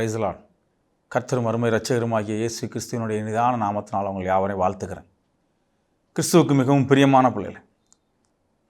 பிரைஸ்லான் கர்த்தரும் அருமை ரச்சகருமாகிய இயேசு கிறிஸ்துவனுடைய நிதான நாமத்தினால் உங்களை யாவரையும் வாழ்த்துக்கிறேன் கிறிஸ்துவுக்கு மிகவும் பிரியமான பிள்ளைகள்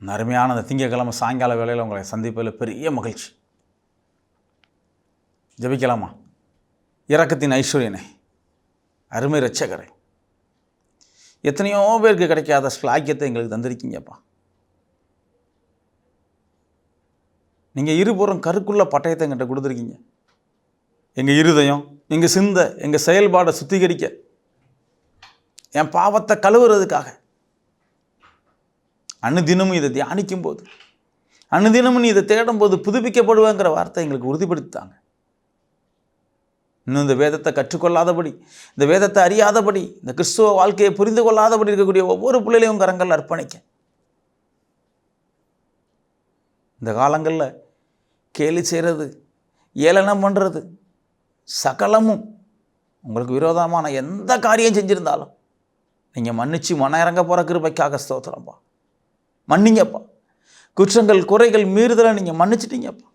இந்த அருமையான அந்த திங்கக்கிழமை சாயங்கால வேளையில் உங்களை சந்திப்பதில் பெரிய மகிழ்ச்சி. ஜபிக்கலாமா? இறக்கத்தின் ஐஸ்வர்யனை அருமை ரச்சகரை எத்தனையோ பேருக்கு கிடைக்காத ஸ்லாக்கியத்தை எங்களுக்கு தந்திருக்கீங்கப்பா. நீங்கள் இருபுறம் கருக்குள்ள பட்டயத்தை எங்கிட்ட கொடுத்துருக்கீங்க. எங்கள் இருதயம் எங்கள் சிந்தை எங்கள் செயல்பாடை சுத்திகரிக்க என் பாவத்தை கழுவுறதுக்காக. அனுதினமும் இதை தியானிக்கும் போது அனுதினமும் நீ இதை தேடும்போது புதுப்பிக்கப்படுவேங்கிற வார்த்தை எங்களுக்கு உறுதிப்படுத்தாங்க இன்னும் இந்த வேதத்தை கற்றுக்கொள்ளாதபடி இந்த வேதத்தை அறியாதபடி இந்த கிறிஸ்துவ வாழ்க்கையை புரிந்து கொள்ளாதபடி இருக்கக்கூடிய ஒவ்வொரு பிள்ளைகளையும் கரங்கள் அர்ப்பணிக்க. இந்த காலங்களில் கேலி செய்கிறது ஏளனம் பண்ணுறது சகலமும் உங்களுக்கு விரோதமான எந்த காரியம் செஞ்சுருந்தாலும் நீங்கள் மன்னிச்சு மன இறங்க போகிற கிருபைக்காக ஸ்தோத்திரம்ப்பா மன்னிங்கப்பா. குற்றங்கள் குறைகள் மீறுதலை நீங்கள் மன்னிச்சிட்டிங்கப்பா.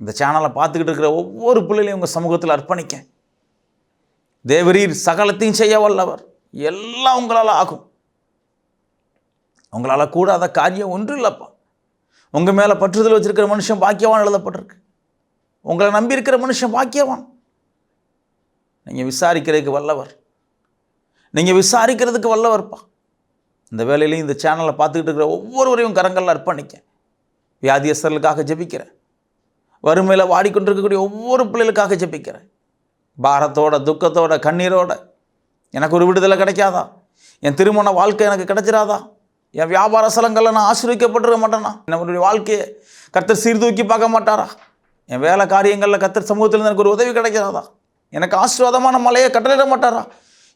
இந்த சேனலை பார்த்துக்கிட்டு இருக்கிற ஒவ்வொரு பிள்ளைகளையும் உங்கள் சமூகத்தில் அர்ப்பணிக்க. தேவரீர் சகலத்தையும் செய்ய வல்லவர். எல்லாம் உங்களால் ஆகும். உங்களால் கூடாத காரியம் ஒன்றும் இல்லைப்பா. உங்கள் மேலே பற்றுதல் வச்சுருக்கிற மனுஷன் பாக்கியவான் எழுதப்பட்டிருக்கு. உங்களை நம்பியிருக்கிற மனுஷன் பாக்கியவான். நீங்கள் விசாரிக்கிறதுக்கு வல்லவர். நீங்கள் விசாரிக்கிறதுக்கு வல்லவர்ப்பா. இந்த வேலையிலையும் இந்த சேனலை பார்த்துக்கிட்டு இருக்கிற ஒவ்வொருவரையும் கரங்களில் அர்ப்பணிக்க. வியாதியஸ்தர்களுக்காக ஜெபிக்கிறேன் வறுமையில் வாடிக்கொண்டிருக்கக்கூடிய ஒவ்வொரு பிள்ளைகளுக்காக ஜெபிக்கிறேன் பாரத்தோட துக்கத்தோட கண்ணீரோட. எனக்கு ஒரு விடுதலை கிடைக்காதா? என் திருமண வாழ்க்கை எனக்கு கிடைச்சிடாதா என் வியாபார ஸ்தலங்களில் நான் ஆசீர்விக்கப்பட்டிருக்க மாட்டேனா? என்னுடைய வாழ்க்கையை கர்த்தர் சீர்தூக்கி பார்க்க மாட்டாரா? என் வேலை காரியங்களில் கர்த்தர் சமூகத்தில் எனக்கு ஒரு உதவி கிடைக்காதா எனக்கு ஆசீர்வாதமான மலையை கட்டளிட மாட்டாரா?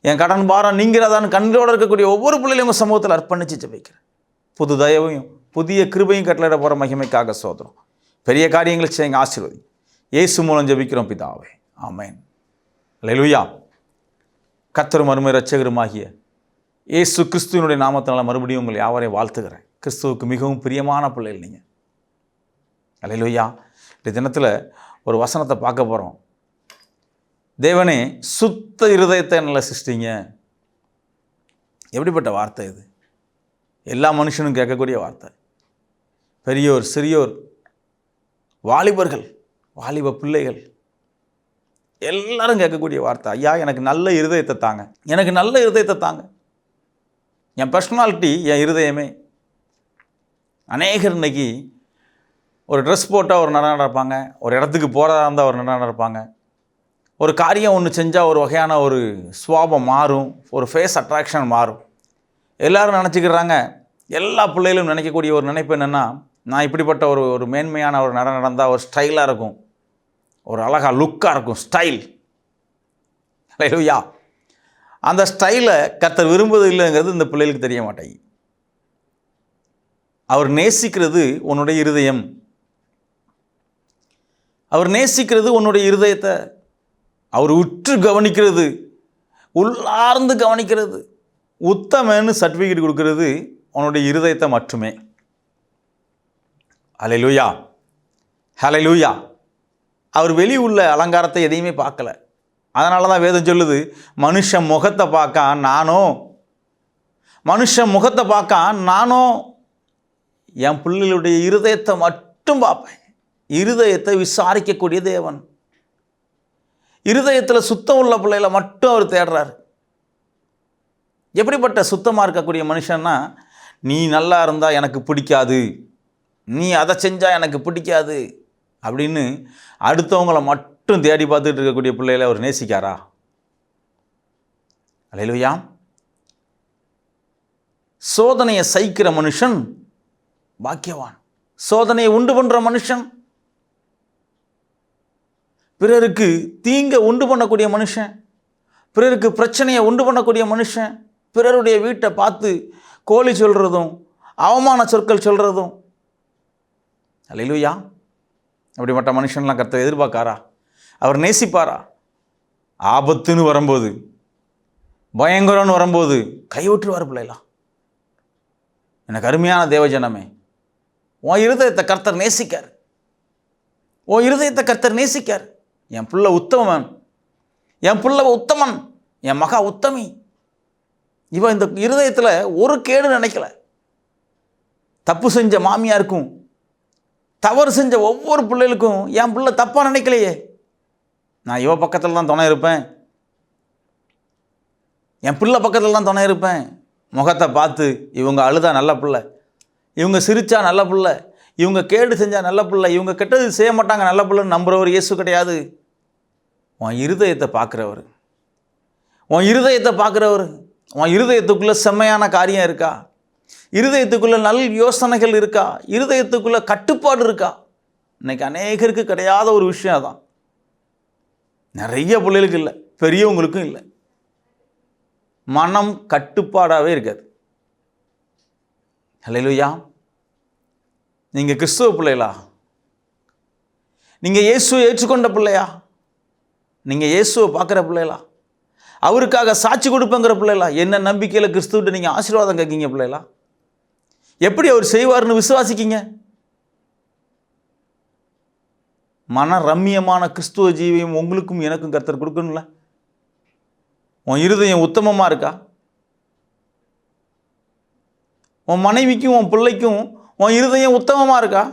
என் கடன் பாரம் நீங்கிறதான்னு கண்ணீரோடு இருக்கக்கூடிய ஒவ்வொரு பிள்ளைகளையும் சமூகத்தில் அர்ப்பணித்து ஜெபிக்கிறேன். புது தயவையும் புதிய கிருபையும் கட்டளிட போகிற மகிமைக்காக சோதனம். பெரிய காரியங்களை செய்யுங்க ஆசீர்வதி இயேசு மூலம் ஜெபிக்கிறோம் பிதாவே. ஆமேன். லெலுயா கத்தரும் அருமை ரட்சகருமாகிய இயேசு கிறிஸ்துவனுடைய நாமத்தினால் மறுபடியும் உங்களை யாவரையும் வாழ்த்துகிறேன். கிறிஸ்துவுக்கு மிகவும் பிரியமான பிள்ளைகள் நீங்கள் அலையிலுயா இந்த தினத்தில் ஒரு வசனத்தை பார்க்க போகிறோம் தேவனே சுத்த இருதயத்தை நல்லா சிருஷ்டிங்க. எப்படிப்பட்ட வார்த்தை இது? எல்லா மனுஷனும் கேட்கக்கூடிய வார்த்தை. பெரியோர் சிறியோர் வாலிபர்கள் வாலிப பிள்ளைகள் எல்லாரும் கேட்கக்கூடிய வார்த்தை. ஐயா எனக்கு நல்ல இருதயத்தை தாங்க. எனக்கு நல்ல இருதயத்தை தாங்க. என் பர்சனாலிட்டி என் இருதயமே. அநேகர் இன்னைக்கு ஒரு ட்ரெஸ் போட்டால் ஒரு நடனம் நடப்பாங்க. ஒரு இடத்துக்கு போகிறதா இருந்தால் ஒரு நடனம் நடப்பாங்க. ஒரு காரியம் ஒன்று செஞ்சால் ஒரு வகையான ஒரு சுவாபம் மாறும். ஒரு ஃபேஸ் அட்ராக்ஷன் மாறும். எல்லோரும் நினச்சிக்கிறாங்க. எல்லா பிள்ளைகளும் நினைக்கக்கூடிய ஒரு நினைப்பு என்னென்னா நான் இப்படிப்பட்ட ஒரு ஒரு மேன்மையான ஒரு நடனம் நடந்தால் ஒரு ஸ்டைலாக இருக்கும். ஒரு அழகாக லுக்காக இருக்கும். ஸ்டைல் யா அந்த ஸ்டைலை கத்தர் விரும்புவது இல்லைங்கிறது இந்த பிள்ளைகளுக்கு தெரிய மாட்டேங்குது. அவர் நேசிக்கிறது உன்னுடைய இருதயம். அவர் நேசிக்கிறது உன்னுடைய இருதயத்தை. அவர் உற்று கவனிக்கிறது உள்ளார்ந்து கவனிக்கிறது. உத்தமன்னு சர்டிஃபிகேட் கொடுக்கறது உன்னுடைய இருதயத்தை மட்டுமே. ஹலெலுயா ஹலெலுயா அவர் வெளி உள்ள அலங்காரத்தை எதையுமே பார்க்கல. அதனால தான் வேதம் சொல்லுது மனுஷன் முகத்தை பார்க்க நானோ? மனுஷன் முகத்தை பார்க்க நானோ? என் பிள்ளைகளுடைய இருதயத்தை மட்டும் பார்ப்பேன். இருதயத்தை விசாரிக்கக்கூடிய தேவன். இருதயத்தில் சுத்தம் உள்ள பிள்ளைகளை மட்டும் அவர் தேடுறாரு. எப்படிப்பட்ட சுத்தமாக இருக்கக்கூடிய மனுஷன்னா நீ நல்லா இருந்தால் எனக்கு பிடிக்காது. நீ அதை செஞ்சால் எனக்கு பிடிக்காது. அப்படின்னு அடுத்தவங்கள மட்டும் தேடி பார்த்துட்டு இருக்கக்கூடிய பிள்ளைகளை அவர் நேசிக்காரா? அலையிலுயா. சோதனையை சகிக்கிற மனுஷன் பாக்கியவான். சோதனையை உண்டு பண்ணுற மனுஷன் பிறருக்கு தீங்கை உண்டு பண்ணக்கூடிய மனுஷன் பிறருக்கு பிரச்சனையை உண்டு பண்ணக்கூடிய மனுஷன் பிறருடைய வீட்டை பார்த்து கோழி சொல்கிறதும் அவமான சொற்கள் சொல்கிறதும் அல்லையிலுயா அப்படிப்பட்ட மனுஷன்லாம் கருத்தை எதிர்பார்க்காரா? அவர் நேசிப்பாரா? ஆபத்துன்னு வரும்போது பயங்கரம்னு வரும்போது கைவிட்டுருவார் பிள்ளைலாம் எனக்கு அருமையான தேவஜனமே உன் இருதயத்தை கர்த்தர் நேசிக்கார். உன் இருதயத்தை கர்த்தர் நேசிக்கார். என் புள்ள உத்தமன். என் புள்ள உத்தமன். என் மகா உத்தமி. இவன் இந்த இருதயத்தில் ஒரு கேடு நினைக்கல. தப்பு செஞ்ச மாமியாருக்கும் தவறு செஞ்ச ஒவ்வொரு பிள்ளைகளுக்கும் என் பிள்ளை தப்பாக நினைக்கலையே. நான் இவ பக்கத்தில் தான் துணை இருப்பேன். என் பிள்ளை பக்கத்தில் தான் துணை இருப்பேன். முகத்தை பார்த்து இவங்க அழுதா நல்ல பிள்ளை. இவங்க சிரித்தா நல்ல பிள்ளை. இவங்க கேடு செஞ்சால் நல்ல பிள்ளை. இவங்க கெட்டது செய்ய மாட்டாங்க நல்ல பிள்ளைன்னு நம்புறவர் இயேசு கிடையாது. உன் இருதயத்தை பார்க்குறவர். உன் இருதயத்தை பார்க்குறவர். உன் இருதயத்துக்குள்ளே செம்மையான காரியம் இருக்கா? இருதயத்துக்குள்ளே நல் யோசனைகள் இருக்கா? இருதயத்துக்குள்ளே கட்டுப்பாடு இருக்கா? இன்னைக்கு அநேகருக்கு கிடையாத ஒரு விஷயம் அதான். நிறைய பிள்ளைகளுக்கு இல்லை பெரியவங்களுக்கும் இல்லை. மனம் கட்டுப்பாடாகவே இருக்காது. ஹalleluya. நீங்கள் கிறிஸ்துவ பிள்ளைகளா? நீங்கள் இயேசுவை ஏற்றுக்கொண்ட பிள்ளையா? நீங்கள் இயேசுவை பார்க்குற பிள்ளைகளா? அவருக்காக சாட்சி கொடுப்பேங்கிற பிள்ளைகளா? என்ன நம்பிக்கையில் கிறிஸ்துவிட்ட நீங்கள் ஆசீர்வாதம் கேட்கீங்க பிள்ளைகளா? எப்படி அவர் செய்வார்னு விசுவாசிக்கீங்க? மன ரம்மியமான கிறிஸ்துவ ஜீவியம் உங்களுக்கும் எனக்கும் கர்த்தர் கொடுக்கணும்ல? உன் இருதயம் உத்தமமாக இருக்கா? உன் மனைவிக்கும் உன் பிள்ளைக்கும் உன் இருதயம் உத்தமமாக இருக்கா?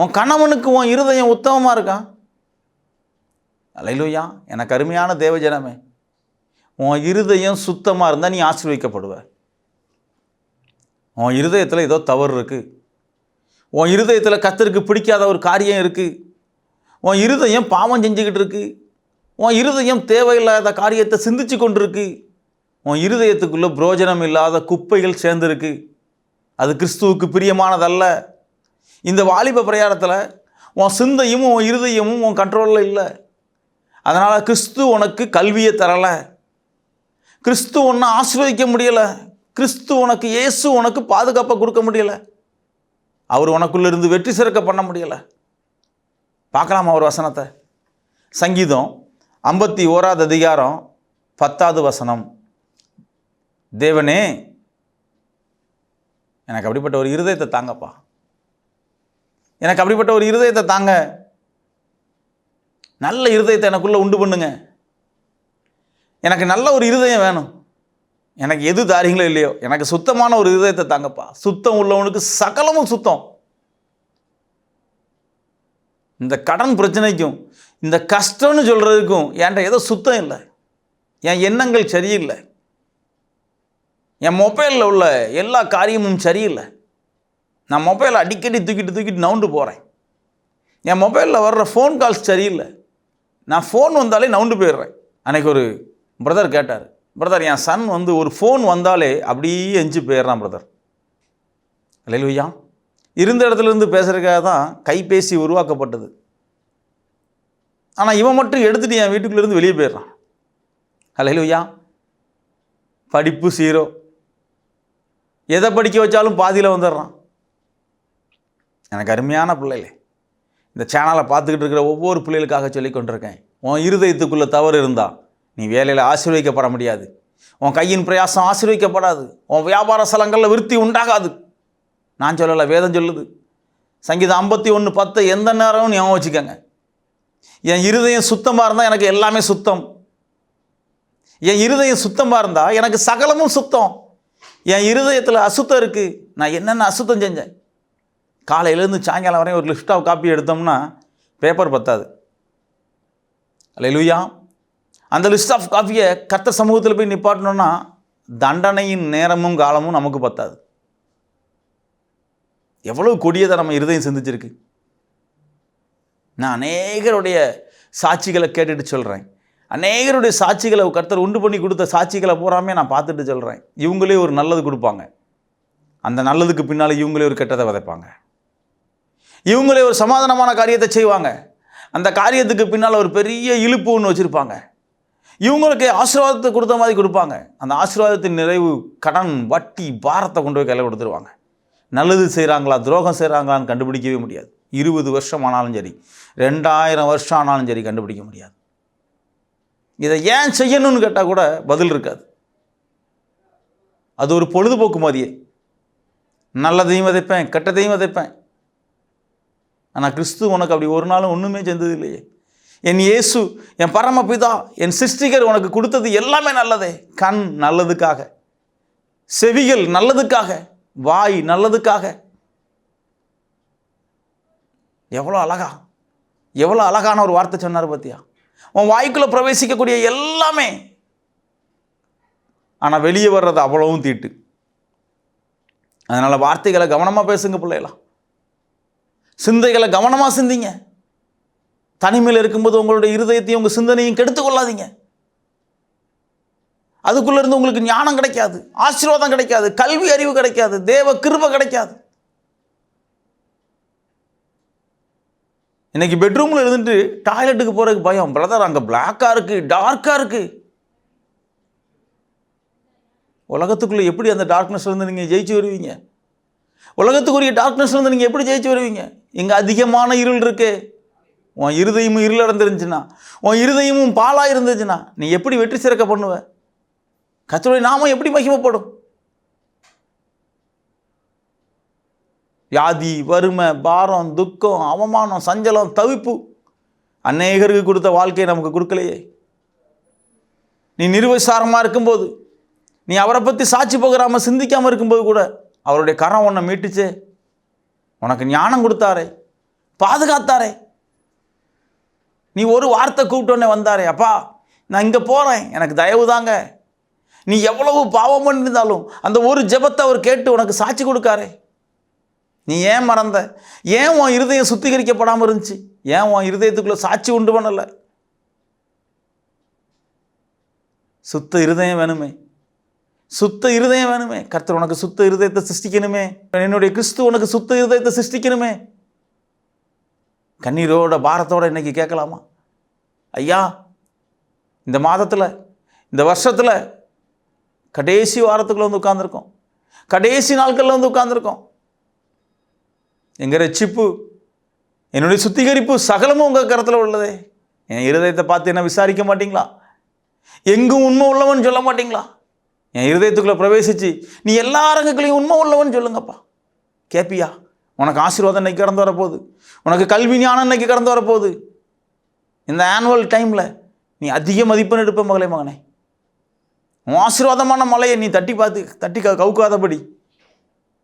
உன் கணவனுக்கு உன் இருதயம் உத்தமமாக இருக்கா? அலையிலுயா. எனக்கு அருமையான தேவஜனமே உன் இருதயம் சுத்தமாக இருந்தால் நீ ஆசீர்வதிக்கப்படுவ உன் இருதயத்தில் ஏதோ தவறு இருக்குது உன் இருதயத்தில் கத்தருக்கு பிடிக்காத ஒரு காரியம் இருக்குது உன் இருதயம் பாவம் செஞ்சுக்கிட்டு இருக்கு. உன் இருதயம் தேவையில்லாத காரியத்தை சிந்திச்சு கொண்டிருக்கு. உன் இருதயத்துக்குள்ளே புரோஜனம் இல்லாத குப்பைகள் சேர்ந்துருக்கு. அது கிறிஸ்துவுக்கு பிரியமானதல்ல. இந்த வாலிப பிரயாணத்தில் உன் சிந்தையும் உன் இருதயமும் உன் கண்ட்ரோலில் இல்லை. அதனால் கிறிஸ்து உனக்கு கல்வியை தரலை. கிறிஸ்து உன்னை ஆசீர்வதிக்க முடியலை. கிறிஸ்து உனக்கு இயேசு உனக்கு பாதுகாப்பை கொடுக்க முடியலை. அவர் உனக்குள்ள இருந்து வெற்றி சிறக்க பண்ண முடியலை. பார்க்கலாமா ஒரு வசனத்தை. சங்கீதம் ஐம்பத்தி ஓராவது அதிகாரம் பத்தாவது வசனம். தேவனே எனக்கு அப்படிப்பட்ட ஒரு இருதயத்தை தாங்கப்பா. எனக்கு அப்படிப்பட்ட ஒரு இருதயத்தை தாங்க. நல்ல இருதயத்தை எனக்குள்ளே உண்டு பண்ணுங்க. எனக்கு நல்ல ஒரு இருதயம் வேணும். எனக்கு எது தாரீங்களோ இல்லையோ எனக்கு சுத்தமான ஒரு இருதயத்தை தாங்கப்பா. சுத்தம் உள்ளவனுக்கு சகலமும் சுத்தம். இந்த கடன் பிரச்சனைக்கும் இந்த கஷ்டம்னு சொல்கிறதுக்கும் என்கிட்ட ஏதோ சுத்தம் இல்லை. என் எண்ணங்கள் சரியில்லை. என் மொபைலில் உள்ள எல்லா காரியமும் சரியில்லை. நான் மொபைலை அடிக்கடி தூக்கிட்டு தூக்கிட்டு நவுண்டு போகிறேன் என் மொபைலில் வர்ற ஃபோன் கால்ஸ் சரியில்லை. நான் ஃபோன் வந்தாலே நவுண்டு போயிடுறேன். அன்னைக்கு ஒரு பிரதர் கேட்டார். பிரதர் என் சன் வந்து ஒரு ஃபோன் வந்தாலே அப்படியே எஞ்சி போயிடுறான் பிரதர் இல்லையா இருந்த இடத்துல இருந்து பேசுகிறதுக்காக தான் கைபேசி உருவாக்கப்பட்டது. ஆனால் இவன் மட்டும் எடுத்துகிட்டு என் வீட்டுக்குள்ளேருந்து வெளியே போயிடுறான். அல்லையா படிப்பு சீரோ எதை படிக்க வச்சாலும் பாதியில் வந்துடுறான். எனக்கு அருமையான பிள்ளைகளே. இந்த சேனலை பார்த்துக்கிட்டு இருக்கிற ஒவ்வொரு பிள்ளைகளுக்காக சொல்லி கொண்டிருக்கேன் உன் இருதயத்துக்குள்ளே தவறு இருந்தால் நீ வேலையில் ஆசீர்வதிக்கப்பட முடியாது. உன் கையின் பிரயாசம் ஆசீர்வதிக்கப்படாது. உன் வியாபார ஸ்தலங்களில் விருத்தி உண்டாகாது. நான் சொல்லலை வேதம் சொல்லுது. சங்கீதம் ஐம்பத்தி ஒன்று பத்து எந்த நேரமும் ஞாபகம் வச்சுக்கோங்க என் இருதயம் சுத்தமாக இருந்தால் எனக்கு எல்லாமே சுத்தம். என் இருதயம் சுத்தமாக இருந்தால் எனக்கு சகலமும் சுத்தம். என் இருதயத்தில் அசுத்தம் இருக்குது நான் என்னென்ன அசுத்தம் செஞ்சேன்? காலையிலேருந்து சாயங்காலம் வரையும் ஒரு லிஸ்ட் ஆஃப் காப்பி எடுத்தோம்னா பேப்பர் பத்தாது. அல்ல அந்த லிஸ்ட் ஆஃப் காஃபியை கத்த சமூகத்தில் போய் நிப்பாட்டணும்னா தண்டனையின் நேரமும் காலமும் நமக்கு பத்தாது. எவ்வளவு கொடியதை நம்ம இருதயம் சிந்திச்சிருக்கு. நான் அநேகருடைய சாட்சிகளை கேட்டுட்டு சொல்கிறேன் அநேகருடைய சாட்சிகளை கர்த்தர் உண்டு பண்ணி கொடுத்த சாட்சிகளை பூராமே நான் பார்த்துட்டு சொல்கிறேன் இவங்களே ஒரு நல்லது கொடுப்பாங்க. அந்த நல்லதுக்கு பின்னால் இவங்களே ஒரு கெட்டதை விதைப்பாங்க. இவங்களே ஒரு சமாதானமான காரியத்தை செய்வாங்க. அந்த காரியத்துக்கு பின்னால் ஒரு பெரிய இழுப்பு ஒன்று வச்சுருப்பாங்க. இவங்களுக்கு ஆசீர்வாதத்தை கொடுத்த மாதிரி கொடுப்பாங்க. அந்த ஆசீர்வாதத்தின் நிறைவு கடன் வட்டி பாரத்தை கொண்டு போய் கையில் கொடுத்துருவாங்க. நல்லது செய்கிறாங்களா துரோகம் செய்கிறாங்களான்னு கண்டுபிடிக்கவே முடியாது. இருபது வருஷம் ஆனாலும் சரி ரெண்டாயிரம் வருஷம் ஆனாலும் சரி கண்டுபிடிக்க முடியாது. இதை ஏன் செய்யணும்னு கேட்டால் கூட பதில் இருக்காது. அது ஒரு பொழுதுபோக்கு மாதிரியே. நல்லதையும் விதைப்பேன் கெட்டதையும் விதைப்பேன். ஆனால் கிறிஸ்து உனக்கு அப்படி ஒரு நாளும் ஒன்றுமே செஞ்சது இல்லையே என் இயேசு என் பரமபிதா என் சிருஷ்டிகர் உனக்கு கொடுத்தது எல்லாமே நல்லதே. கண் நல்லதுக்காக செவிகள் நல்லதுக்காக வாய் நல்லதுக்காக. எவ்வளோ அழகா எவ்வளோ அழகான ஒரு வார்த்தை சொன்னார் பார்த்தியா உன் வாய்க்குள்ளே பிரவேசிக்கக்கூடிய எல்லாமே. ஆனால் வெளியே வர்றது அவ்வளவும் தீட்டு. அதனால் வார்த்தைகளை கவனமாக பேசுங்க பிள்ளைகளா. சிந்தைகளை கவனமாக சிந்திங்க. தனிமையில் இருக்கும்போது உங்களுடைய இருதயத்தையும் உங்கள் சிந்தனையும் கெடுத்து கொள்ளாதீங்க. அதுக்குள்ளேருந்து உங்களுக்கு ஞானம் கிடைக்காது ஆசீர்வாதம் கிடைக்காது கல்வி அறிவு கிடைக்காது தேவ கிருபை கிடைக்காது. இன்னைக்கு பெட்ரூமில் இருந்துட்டு டாய்லெட்டுக்கு போகிறதுக்கு பயம். பிரதர் அங்கே பிளாக்காக இருக்குது டார்க்காக இருக்குது உலகத்துக்குள்ளே எப்படி அந்த டார்க்னஸ்லேருந்து நீங்கள் ஜெயிச்சு வருவீங்க? உலகத்துக்குரிய டார்க்னஸ்லேருந்து நீங்கள் எப்படி ஜெயிச்சு வருவீங்க? இங்கே அதிகமான இருள் இருக்கே. உன் இருதயமும் இருள் உன் இருதயமும் பாலாக இருந்துச்சுன்னா நீ எப்படி வெற்றி சிறக்க பண்ணுவ? கத்தருடைய நாமம் எப்படி மகிமைப்படும்? வியாதி வறுமை பாரம் துக்கம் அவமானம் சஞ்சலம் தவிப்பு. அநேகருக்கு கொடுத்த வாழ்க்கையை நமக்கு கொடுக்கலையே. நீ நிர்வசாரமாக இருக்கும்போது நீ அவரை பற்றி சாட்சி போகிறாமல் சிந்திக்காமல் இருக்கும்போது கூட அவருடைய கரம் ஒன்றை மீட்டுச்சே. உனக்கு ஞானம் கொடுத்தாரே பாதுகாத்தாரே. நீ ஒரு வார்த்தை கூப்பிட்டோன்னே வந்தாரே அப்பா நான் இங்கே போகிறேன் எனக்கு தயவு தாங்க. நீ எவ்வளவு பாவம் பண்ணியிருந்தாலும் அந்த ஒரு ஜெபத்தை அவர் கேட்டு உனக்கு சாட்சி கொடுக்காரே. நீ ஏன் மறந்த? ஏன் உன் இருதயம் சுத்திகரிக்கப்படாமல் இருந்துச்சு? ஏன் உன் இருதயத்துக்குள்ளே சாட்சி உண்டு பண்ணலை? சுத்த இருதயம் வேணுமே. சுத்த இருதயம் வேணுமே. கர்த்தர் உனக்கு சுத்த இருதயத்தை சிருஷ்டிக்கணுமே. என்னுடைய கிறிஸ்து உனக்கு சுத்த இருதயத்தை சிருஷ்டிக்கணுமே. கண்ணீரோட பாரத்தோட இன்னைக்கு கேட்கலாமா? ஐயா இந்த மாதத்தில் இந்த வருஷத்தில் கடைசி வாரத்துக்குள்ள வந்து உட்காந்துருக்கோம் கடைசி நாட்களில் வந்து உட்காந்துருக்கோம் எங்கள் ரட்சிப்பு என்னுடைய சுத்திகரிப்பு சகலமும் உங்கள் கரத்தில் உள்ளதே. என் இருதயத்தை பார்த்து என்ன விசாரிக்க மாட்டீங்களா? எங்கும் உண்மை உள்ளவன் சொல்ல மாட்டீங்களா? என் இருதயத்துக்குள்ளே பிரவேசித்து நீ எல்லா அரங்குகளையும் உண்மை உள்ளவன் சொல்லுங்கப்பா. கேப்பியா உனக்கு ஆசீர்வாதம் இன்னைக்கு கடந்து வரப்போகுது. உனக்கு கல்வி ஞானம் இன்னைக்கு கடந்து வரப்போகுது. இந்த ஆனுவல் டைமில் நீ அதிக மதிப்பெண் எடுப்ப மகளே மகனே. உன் ஆசீர்வாதமான மலையை நீ தட்டி பார்த்து தட்டி கவுக்காதபடி.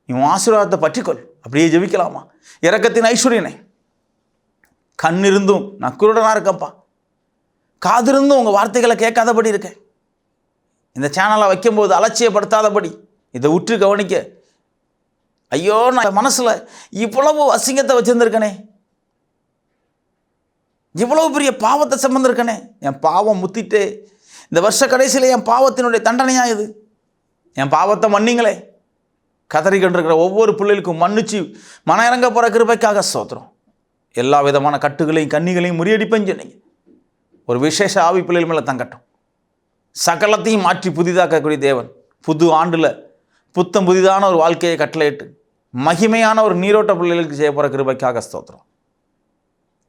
நீ உன் ஆசீர்வாதத்தை பற்றிக்கொள். அப்படியே ஜெபிக்கலாமா? இறக்கத்தின் ஐஸ்வர்யனை. கண் இருந்தும் நான் குருடனாக காதிருந்தும் உங்கள் வார்த்தைகளை கேட்காதபடி இருக்கேன். இந்த சேனலை வைக்கும்போது அலட்சியப்படுத்தாதபடி இதை உற்று கவனிக்க. ஐயோ நான் மனசில் இவ்வளவு அசிங்கத்தை வச்சுருந்துருக்கனே. இவ்வளவு பெரிய பாவத்தை சம்மந்திருக்கனே என் பாவம் முத்திட்டு இந்த வருஷ கடைசியில் என் பாவத்தினுடைய தண்டனையாக இது? என் பாவத்தை மன்னிங்களே. கதறிக்கொண்டிருக்கிற ஒவ்வொரு பிள்ளைகளுக்கும் மன்னிச்சு மன இறங்க போகிற கிருபைக்காக சோத்திரம் எல்லா விதமான கட்டுகளையும் கன்னிகளையும் முறியடிப்பேன்னு சொன்னீங்க. ஒரு விசேஷ ஆவி பிள்ளைகள் மேலே தங்கட்டும். சகலத்தையும் மாற்றி புதிதாக்கக்கூடிய தேவன். புது ஆண்டில் புத்தம் புதிதான ஒரு வாழ்க்கையை கட்டளையிட்டு மகிமையான ஒரு நீரோட்ட பிள்ளைகளுக்கு செய்ய போகிற கிருபைக்காக ஸ்தோத்திரம்.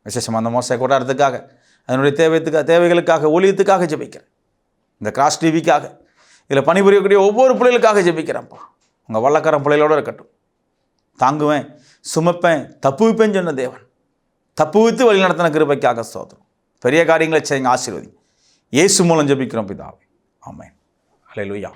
விசேஷமாக அந்த மோசை கொண்டாடுறதுக்காக அதனுடைய தேவைத்துக்காக தேவைகளுக்காக ஒளியத்துக்காக ஜெபிக்கிறேன். இந்த கிராஸ் டிவிக்காக இதில் பணிபுரியக்கூடிய ஒவ்வொரு பிள்ளைகளுக்காக ஜெபிக்கிறேன்ப்பா. உங்கள் வல்லக்காரன் பிள்ளைகளோடு இருக்கட்டும். தாங்குவேன் சுமப்பேன் தப்புவிப்பேன்னு சொன்ன தேவன். தப்புவித்து வழி நடத்தின கிருபைக்காக ஸ்தோத்திரம். பெரிய காரியங்களை செய்யுங்க ஆசீர்வதி இயேசு மூலம் ஜபிக்கிறோம் பிதாவே. ஆமாம் ஹalleluya.